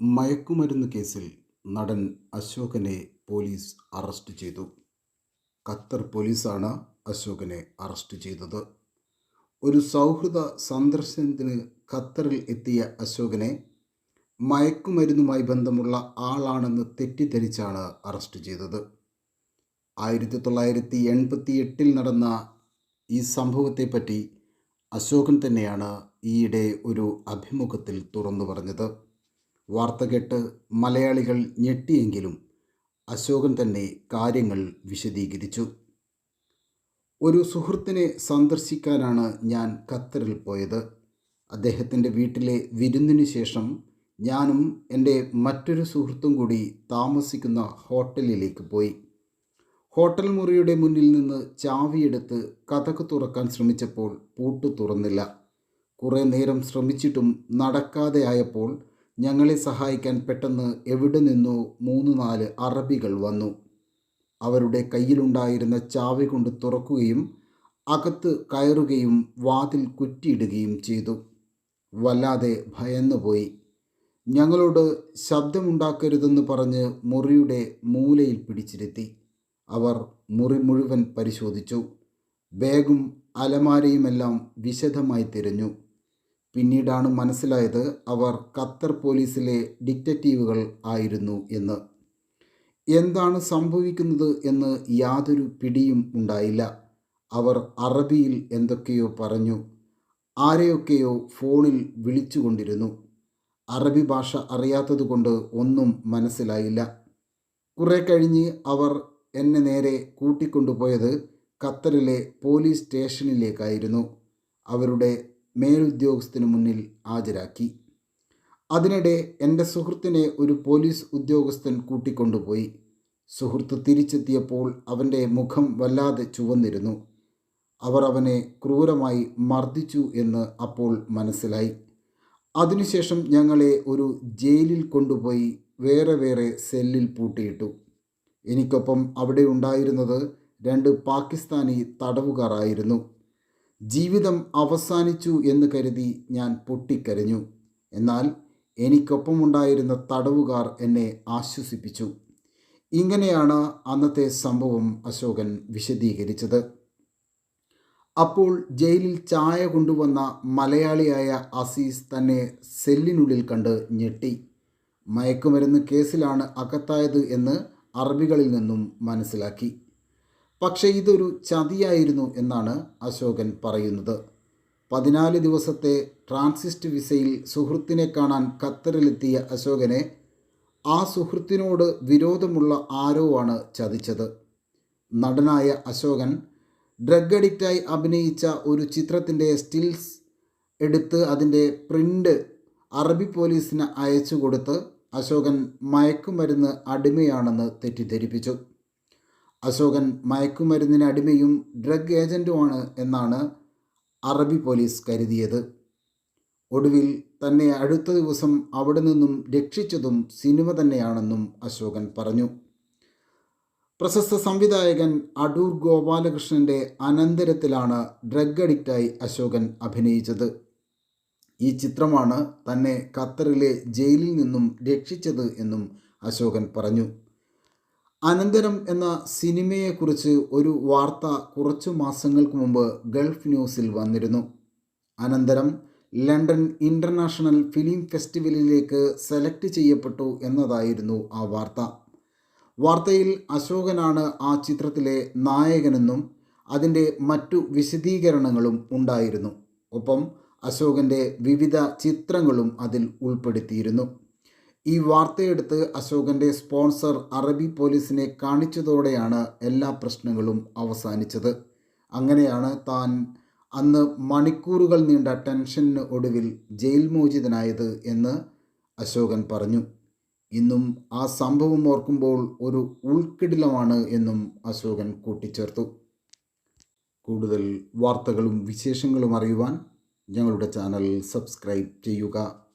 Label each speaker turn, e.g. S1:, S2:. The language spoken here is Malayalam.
S1: മയക്കുമരുന്ന് കേസിൽ നടൻ അശോകനെ പോലീസ് അറസ്റ്റ് ചെയ്തു. ഖത്തർ പോലീസാണ് അശോകനെ അറസ്റ്റ് ചെയ്തത്. ഒരു സൗഹൃദ സന്ദർശനത്തിന് ഖത്തറിൽ എത്തിയ അശോകനെ മയക്കുമരുന്നുമായി ബന്ധമുള്ള ആളാണെന്ന് തെറ്റിദ്ധരിച്ചാണ് അറസ്റ്റ് ചെയ്തത്. ആയിരത്തി തൊള്ളായിരത്തി എൺപത്തി എട്ടിൽ നടന്ന ഈ സംഭവത്തെപ്പറ്റി അശോകൻ തന്നെയാണ് ഈയിടെ ഒരു അഭിമുഖത്തിൽ തുറന്നു പറഞ്ഞത്. വാർത്ത കേട്ട് മലയാളികൾ ഞെട്ടിയെങ്കിലും അശോകൻ തന്നെ കാര്യങ്ങൾ വിശദീകരിച്ചു. ഒരു സുഹൃത്തിനെ സന്ദർശിക്കാനാണ് ഞാൻ ഖത്തറിൽ പോയത്. അദ്ദേഹത്തിന്റെ വീട്ടിലെ വിരുന്നിന് ശേഷം ഞാനും എന്റെ മറ്റൊരു സുഹൃത്തും കൂടി താമസിക്കുന്ന ഹോട്ടലിലേക്ക് പോയി. ഹോട്ടൽ മുറിയുടെ മുന്നിൽ നിന്ന് ചാവിയെടുത്ത് കഥക് തുറക്കാൻ ശ്രമിച്ചപ്പോൾ പൂട്ട് തുറന്നില്ല. കുറേ നേരം ശ്രമിച്ചിട്ടും നടക്കാതെ ആയപ്പോൾ ഞങ്ങളെ സഹായിക്കാൻ പെട്ടെന്ന് എവിടെ നിന്നോ മൂന്ന് നാല് അറബികൾ വന്നു. അവരുടെ കയ്യിലുണ്ടായിരുന്ന ചാവി കൊണ്ട് തുറക്കുകയും അകത്ത് കയറുകയും വാതിൽ കുറ്റിയിടുകയും ചെയ്തു. വല്ലാതെ ഭയന്നുപോയി. ഞങ്ങളോട് ശബ്ദമുണ്ടാക്കരുതെന്ന് പറഞ്ഞ് മുറിയുടെ മൂലയിൽ പിടിച്ചിരുത്തി. അവർ മുറി മുഴുവൻ പരിശോധിച്ചു. ബാഗും അലമാരയുമെല്ലാം വിശദമായി തിരഞ്ഞു. പിന്നീടാണ് മനസ്സിലായത് അവർ ഖത്തർ പോലീസിലെ ഡിറ്റക്റ്റീവുകൾ ആയിരുന്നു എന്ന്. എന്താണ് സംഭവിക്കുന്നത് എന്ന് യാതൊരു പിടിയും ഉണ്ടായില്ല. അവർ അറബിയിൽ എന്തൊക്കെയോ പറഞ്ഞു. ആരെയൊക്കെയോ ഫോണിൽ വിളിച്ചുകൊണ്ടിരുന്നു അറബി ഭാഷ അറിയാത്തതുകൊണ്ട് ഒന്നും മനസ്സിലായില്ല. കുറെ കഴിഞ്ഞ് അവർ എന്നെ നേരെ കൂട്ടിക്കൊണ്ടുപോയത് ഖത്തറിലെ പോലീസ് സ്റ്റേഷനിലേക്കായിരുന്നു. അവരുടെ മേലുദ്യോഗസ്ഥന് മുന്നിൽ ഹാജരാക്കി. അതിനിടെ എന്റെ സുഹൃത്തിനെ ഒരു പോലീസ് ഉദ്യോഗസ്ഥൻ കൂട്ടിക്കൊണ്ടുപോയി. സുഹൃത്ത് തിരിച്ചെത്തിയപ്പോൾ അവന്റെ മുഖം വല്ലാതെ ചുവന്നിരുന്നു. അവർ അവനെ ക്രൂരമായി മർദ്ദിച്ചു എന്ന് അപ്പോൾ മനസ്സിലായി. അതിനുശേഷം ഞങ്ങളെ ഒരു ജയിലിൽ കൊണ്ടുപോയി വേറെ വേറെ സെല്ലിൽ പൂട്ടിയിട്ടു. എനിക്കൊപ്പം അവിടെ ഉണ്ടായിരുന്നത് രണ്ട് പാകിസ്ഥാനി തടവുകാരായിരുന്നു. ജീവിതം അവസാനിച്ചു എന്ന് കരുതി ഞാൻ പൊട്ടിക്കരഞ്ഞു. എന്നാൽ എനിക്കൊപ്പമുണ്ടായിരുന്ന തടവുകാർ എന്നെ ആശ്വസിപ്പിച്ചു. ഇങ്ങനെയാണ് അന്നത്തെ സംഭവം അശോകൻ വിശദീകരിച്ചത്. അപ്പോൾ ജയിലിൽ ചായ കൊണ്ടുവന്ന മലയാളിയായ അസീസ് തന്നെ സെല്ലിനുള്ളിൽ കണ്ട് ഞെട്ടി. മയക്കുമരുന്ന് കേസിലാണ് അകത്തായത് എന്ന് അറബികളിൽ നിന്നും മനസ്സിലാക്കി. പക്ഷേ ഇതൊരു ചതിയായിരുന്നു എന്നാണ് അശോകൻ പറയുന്നത്. പതിനാല് ദിവസത്തെ ട്രാൻസിസ്റ്റ് വിസയിൽ സുഹൃത്തിനെ കാണാൻ ഖത്തറിലെത്തിയ അശോകനെ ആ സുഹൃത്തിനോട് വിരോധമുള്ള ആരോ ആണ് ചതിച്ചത്. നടനായ അശോകൻ ഡ്രഗ് അഡിക്റ്റായി അഭിനയിച്ച ഒരു ചിത്രത്തിന്റെ സ്റ്റിൽസ് എടുത്ത് അതിന്റെ പ്രിന്റ് അറബി പോലീസിന് അയച്ചു കൊടുത്ത് അശോകൻ മയക്കുമരുന്ന് അടിമയാണെന്ന് തെറ്റിദ്ധരിപ്പിച്ചു. അശോകൻ മയക്കുമരുന്നിന് അടിമയും ഡ്രഗ് ഏജന്റുമാണ് എന്നാണ് അറബി പോലീസ് കരുതിയത്. ഒടുവിൽ തന്നെ അടുത്ത ദിവസം അവിടെ നിന്നും രക്ഷിച്ചതും സിനിമ തന്നെയാണെന്നും അശോകൻ പറഞ്ഞു. പ്രശസ്ത സംവിധായകൻ അടൂർ ഗോപാലകൃഷ്ണന്റെ അനന്തരത്തിലാണ് ഡ്രഗ് അഡിക്റ്റായി അശോകൻ അഭിനയിച്ചത്. ഈ ചിത്രമാണ് തന്നെ ഖത്തറിലെ ജയിലിൽ നിന്നും രക്ഷിച്ചത് എന്നും അശോകൻ പറഞ്ഞു. അനന്തരം എന്ന സിനിമയെക്കുറിച്ച് ഒരു വാർത്ത കുറച്ചു മാസങ്ങൾക്ക് മുമ്പ് ഗൾഫ് ന്യൂസിൽ വന്നിരുന്നു. അനന്തരം ലണ്ടൻ ഇന്റർനാഷണൽ ഫിലിം ഫെസ്റ്റിവലിലേക്ക് സെലക്ട് ചെയ്യപ്പെട്ടു എന്നതായിരുന്നു ആ വാർത്ത. വാർത്തയിൽ അശോകനാണ് ആ ചിത്രത്തിലെ നായകനെന്നും അതിന്റെ മറ്റു വിശദീകരണങ്ങളും ഉണ്ടായിരുന്നു. ഒപ്പം അശോകന്റെ വിവിധ ചിത്രങ്ങളും അതിൽ ഉൾപ്പെടുത്തിയിരുന്നു. ഈ വാർത്തയെടുത്ത് അശോകന്റെ സ്പോൺസർ അറബി പോലീസിനെ കാണിച്ചതോടെയാണ് എല്ലാ പ്രശ്നങ്ങളും അവസാനിച്ചത്. അങ്ങനെയാണ് താൻ അന്ന് മണിക്കൂറുകൾ നീണ്ട ടെൻഷന് ഒടുവിൽ ജയിൽ മോചിതനായത് എന്ന് അശോകൻ പറഞ്ഞു. ഇന്നും ആ സംഭവം ഓർക്കുമ്പോൾ ഒരു ഉൾക്കിടിലമാണ് എന്നും അശോകൻ കൂട്ടിച്ചേർത്തു. കൂടുതൽ വാർത്തകളും വിശേഷങ്ങളും അറിയുവാൻ ഞങ്ങളുടെ ചാനൽ സബ്സ്ക്രൈബ് ചെയ്യുക.